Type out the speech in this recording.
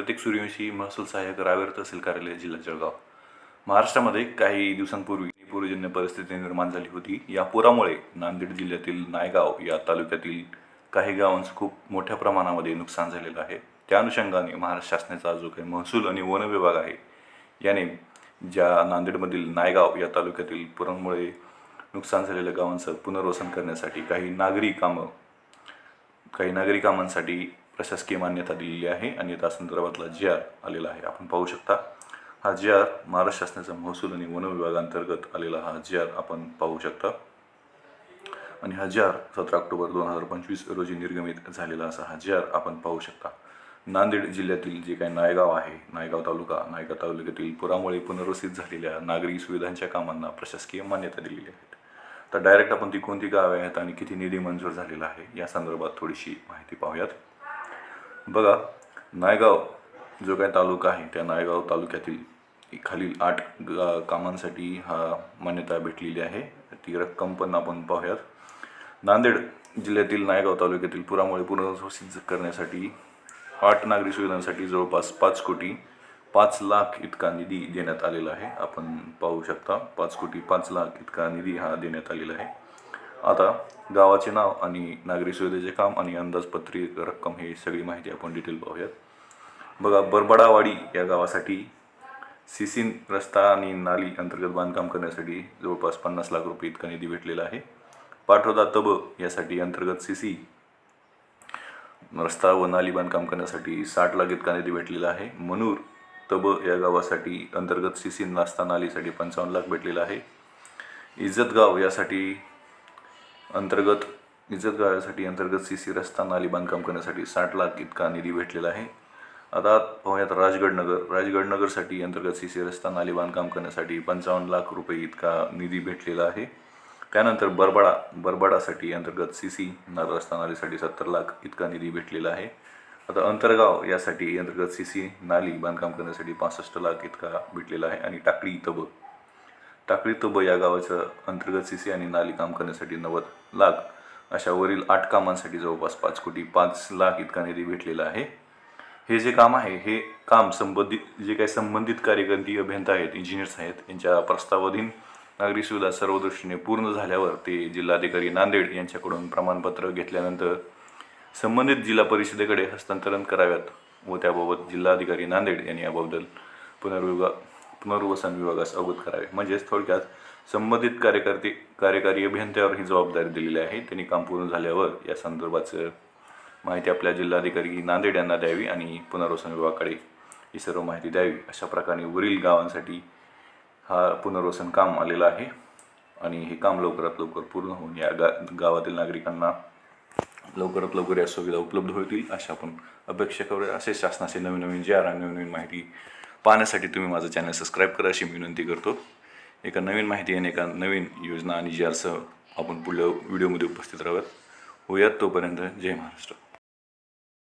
प्रत्येक सूर्यवंशी महसूल सहाय्यक रावेर तहसील कार्यालय जिल्हा जळगाव. महाराष्ट्रामध्ये काही दिवसांपूर्वी पूरजन्य परिस्थिती निर्माण झाली होती. या पुरामुळे नांदेड जिल्ह्यातील नायगाव या तालुक्यातील काही गावांचं खूप मोठ्या प्रमाणामध्ये नुकसान झालेलं आहे. त्या अनुषंगाने महाराष्ट्र शासनाचा जो काही महसूल आणि वन विभाग आहे याने ज्या नांदेडमधील नायगाव या तालुक्यातील पुरामुळे नुकसान झालेल्या गावांचं पुनर्वसन करण्यासाठी काही नागरी कामं काही नागरी कामांसाठी प्रशासकीय मान्यता दिलेली आहे आणि त्या संदर्भातला जी आर आलेला आहे. आपण पाहू शकता हा जी आर महाराष्ट्र शासनाचा महसूल आणि वन विभागांतर्गत आलेला हा जी आर आपण पाहू शकता. आणि हा जी आर सतरा ऑक्टोबर दोन हजार पंचवीस रोजी निर्गमित झालेला असा हा जी आर आपण पाहू शकता. नांदेड जिल्ह्यातील जे काही नायगाव आहे नायगाव तालुका नायगाव तालुक्यातील पुरामुळे पुनर्वसित झालेल्या नागरी सुविधांच्या कामांना प्रशासकीय मान्यता दिलेली आहे. तर डायरेक्ट आपण ती कोणती गावे आहेत आणि किती निधी मंजूर झालेला आहे या संदर्भात थोडीशी माहिती पाहूयात. बघा नायगाव जो काही तालुका आहे त्या नायगाव तालुक्यातील खालील आठ गा कामांसाठी हा मान्यता भेटलेली आहे. ती रक्कम पण आपण पाहूयात. नांदेड जिल्ह्यातील नायगाव तालुक्यातील पुरामुळे पुनर्वसित करण्यासाठी आठ नागरी सुविधांसाठी जवळपास पाच कोटी पाच लाख इतका निधी देण्यात आलेला आहे. आपण पाहू शकता पाच कोटी पाच लाख इतका निधी हा देण्यात आलेला आहे. आता गावाचे नाव आणि नागरी सुविधेचे काम आणि अंदाजपत्रिक रक्कम ही सगळी माहिती आपण डिटेल पाहूयात. बघा बरबडावाडी या गावासाठी सिसिन रस्ता आणि नाली अंतर्गत बांधकाम करण्यासाठी जवळपास पन्नास लाख रुपये इतका निधी भेटलेला आहे. पाठोदा तब यासाठी अंतर्गत सीसी रस्ता व नाली बांधकाम करण्यासाठी साठ लाख इतका निधी भेटलेला आहे. मनूर तब या गावासाठी अंतर्गत सीसी रस्ता नालीसाठी पंचावन्न लाख भेटलेला आहे. इज्जतगाव यासाठी अंतर्गत इजत गाळ्यासाठी अंतर्गत सी सी रस्ता नाली बांधकाम करण्यासाठी साठ लाख इतका निधी भेटलेला आहे. आता पाहूयात राजगडनगर राजगडनगरसाठी अंतर्गत सी सी रस्ता नाली बांधकाम करण्यासाठी पंचावन्न लाख रुपये इतका निधी भेटलेला आहे. त्यानंतर बरबडा बरबडासाठी अंतर्गत सी सी रस्ता नालीसाठी सत्तर लाख इतका निधी भेटलेला आहे. आता अंतरगाव यासाठी अंतर्गत सी सी नाली बांधकाम करण्यासाठी पासष्ट लाख इतका भेटलेला आहे. आणि टाकळी तब टाकळी तब या गावाचं अंतर्गत सी सी आणि नाली काम करण्यासाठी नव्वद लाख अशा वरील आठ कामांसाठी जवळपास पाच कोटी पाच लाख इतका निधी भेटलेला आहे. हे जे काम आहे हे काम संबंधित जे काही संबंधित कार्यकर्ती अभियंता आहेत इंजिनियर्स आहेत यांच्या प्रस्तावाधीन नागरी सुविधा सर्व दृष्टीने पूर्ण झाल्यावर ते जिल्हाधिकारी नांदेड यांच्याकडून प्रमाणपत्र घेतल्यानंतर संबंधित जिल्हा परिषदेकडे हस्तांतरण कराव्यात व त्याबाबत जिल्हाधिकारी नांदेड यांनी याबद्दल पुनर्विभाग पुनर्वसन विभागास अवगत करावे. म्हणजेच थोडक्यात संबंधित कार्यकर्ते कार्यकारी अभियंत्यावर ही जबाबदारी दिलेली आहे. त्यांनी काम पूर्ण झाल्यावर या संदर्भाचं माहिती आपल्या जिल्हाधिकारी नांदेड यांना द्यावी आणि पुनर्वसन विभागाकडे ही सर्व माहिती द्यावी. अशा प्रकारे वरील गावांसाठी हा पुनर्वसन काम आलेलं आहे आणि हे काम लवकरात लवकर पूर्ण होऊन या गा गावातील नागरिकांना लवकरात लवकर या सुविधा उपलब्ध होतील. अशा आपण अपेक्षा करूया. असे शासनाचे नवीन नवीन जे आर नवीन नवीन माहिती पाहण्यासाठी तुम्ही माझं चॅनल सबस्क्राईब करा अशी विनंती करतो. एका नवीन माहिती आणि एका नवीन योजना आणि जी आरसह आपण पुढल्या व्हिडिओमध्ये उपस्थित राहूयात. होऊयात तोपर्यंत जय महाराष्ट्र.